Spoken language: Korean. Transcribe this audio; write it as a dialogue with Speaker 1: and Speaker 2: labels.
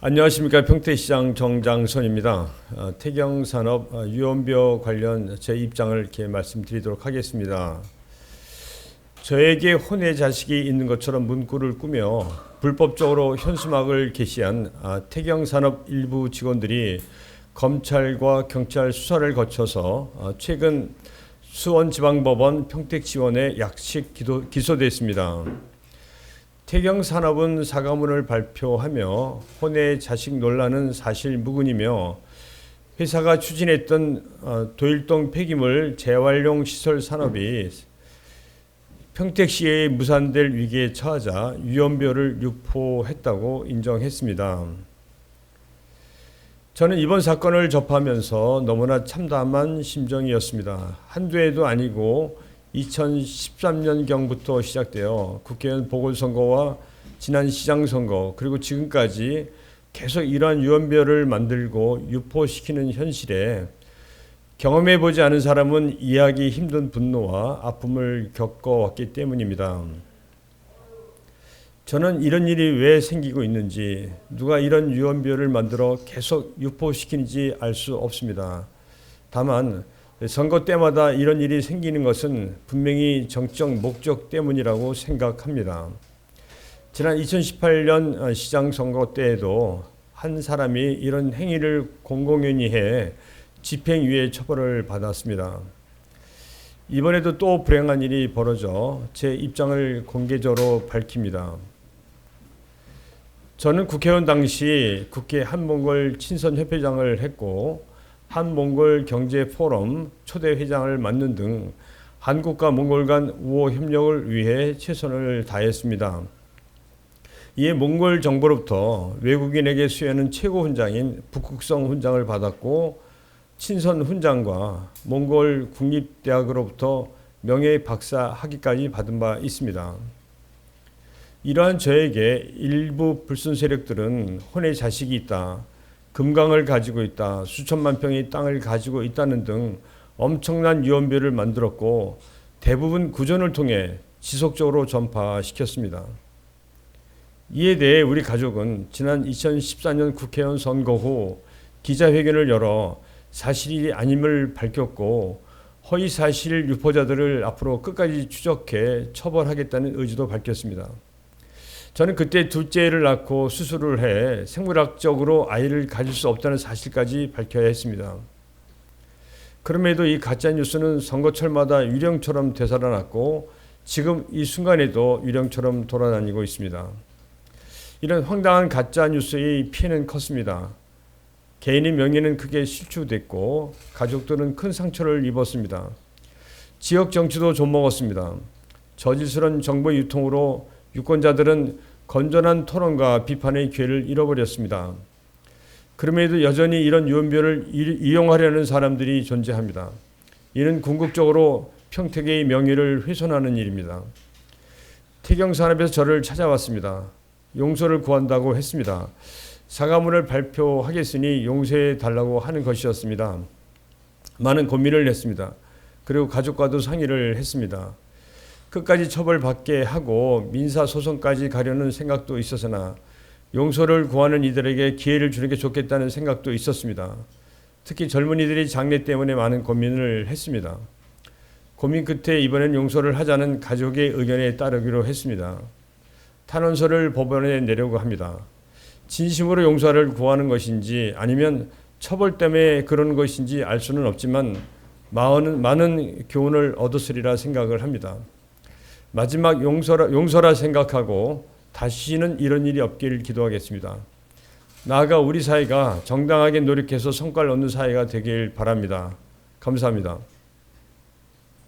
Speaker 1: 안녕하십니까 평택시장 정장선입니다. 어, 태경산업 어, 유언비어 관련 제 입장을 이렇게 말씀드리도록 하겠습니다. 저에게 혼의 자식이 있는 것처럼 문구를 꾸며 불법적으로 현수막을 게시한 아, 태경산업 일부 직원들이 검찰과 경찰 수사를 거쳐서 어, 최근 수원지방법원 평택지원에 약식 기소됐습니다. 태경산업은 사과문을 발표하며 혼의 자식 논란은 사실 무근이며 회사가 추진했던 어, 도일동 폐기물 재활용 시설 산업이 평택시에 무산될 위기에 처하자 위험료를 유포했다고 인정했습니다. 저는 이번 사건을 접하면서 너무나 참담한 심정이었습니다. 한두 해도 아니고 2013년경부터 시작되어 국회의원 보궐선거와 지난 시장선거 그리고 지금까지 계속 이러한 유언별을 만들고 유포시키는 현실에 경험해 보지 않은 사람은 이해하기 힘든 분노와 아픔을 겪어왔기 때문입니다. 저는 이런 일이 왜 생기고 있는지 누가 이런 유언별을 만들어 계속 유포시키는지 알 수 없습니다. 다만 선거 때마다 이런 일이 생기는 것은 분명히 정적 목적 때문이라고 생각합니다. 지난 2018년 시장 선거 때에도 한 사람이 이런 행위를 공공연히 해 집행유예 처벌을 받았습니다. 이번에도 또 불행한 일이 벌어져 제 입장을 공개적으로 밝힙니다. 저는 국회의원 당시 국회 한몽골 친선협회장을 했고 한몽골 경제 포럼 초대 회장을 맡는 등 한국과 몽골 간 우호 협력을 위해 최선을 다했습니다. 이에 몽골 정부로부터 외국인에게 수여하는 최고 훈장인 북극성 훈장을 받았고 친선 훈장과 몽골 국립대학으로부터 명예 박사 학위까지 받은 바 있습니다. 이러한 저에게 일부 불순 세력들은 혼의 자식이 있다. 금강을 가지고 있다. 수천만 평의 땅을 가지고 있다는 등 엄청난 유언비를 만들었고 대부분 구전을 통해 지속적으로 전파시켰습니다. 이에 대해 우리 가족은 지난 2014년 국회의원 선거 후 기자회견을 열어 사실이 아님을 밝혔고 허위 사실 유포자들을 앞으로 끝까지 추적해 처벌하겠다는 의지도 밝혔습니다. 저는 그때 둘째를 낳고 수술을 해 생물학적으로 아이를 가질 수 없다는 사실까지 밝혀야 했습니다. 그럼에도 이 가짜 뉴스는 선거철마다 유령처럼 되살아났고 지금 이 순간에도 유령처럼 돌아다니고 있습니다. 이런 황당한 가짜 뉴스의 피해는 컸습니다. 개인의 명예는 크게 실추됐고 가족들은 큰 상처를 입었습니다. 지역 정치도 좀먹었습니다. 저질스런 정보 유통으로 유권자들은 건전한 토론과 비판의 기회를 잃어버렸습니다. 그럼에도 여전히 이런 유언별을 이용하려는 사람들이 존재합니다. 이는 궁극적으로 평택의 명예를 훼손하는 일입니다. 태경산업에서 저를 찾아왔습니다. 용서를 구한다고 했습니다. 사과문을 발표하겠으니 용서해 달라고 하는 것이었습니다. 많은 고민을 했습니다. 그리고 가족과도 상의를 했습니다. 끝까지 처벌받게 하고 민사 소송까지 가려는 생각도 있었으나 용서를 구하는 이들에게 기회를 주는 게 좋겠다는 생각도 있었습니다. 특히 젊은이들이 장래 때문에 많은 고민을 했습니다. 고민 끝에 이번엔 용서를 하자는 가족의 의견에 따르기로 했습니다. 탄원서를 법원에 내려고 합니다. 진심으로 용서를 구하는 것인지 아니면 처벌 때문에 그런 것인지 알 수는 없지만 많은 교훈을 얻었으리라 생각을 합니다. 마지막 용서라, 용서라 생각하고 다시는 이런 일이 없기를 기도하겠습니다. 나아가 우리 사회가 정당하게 노력해서 성과를 얻는 사회가 되길 바랍니다. 감사합니다.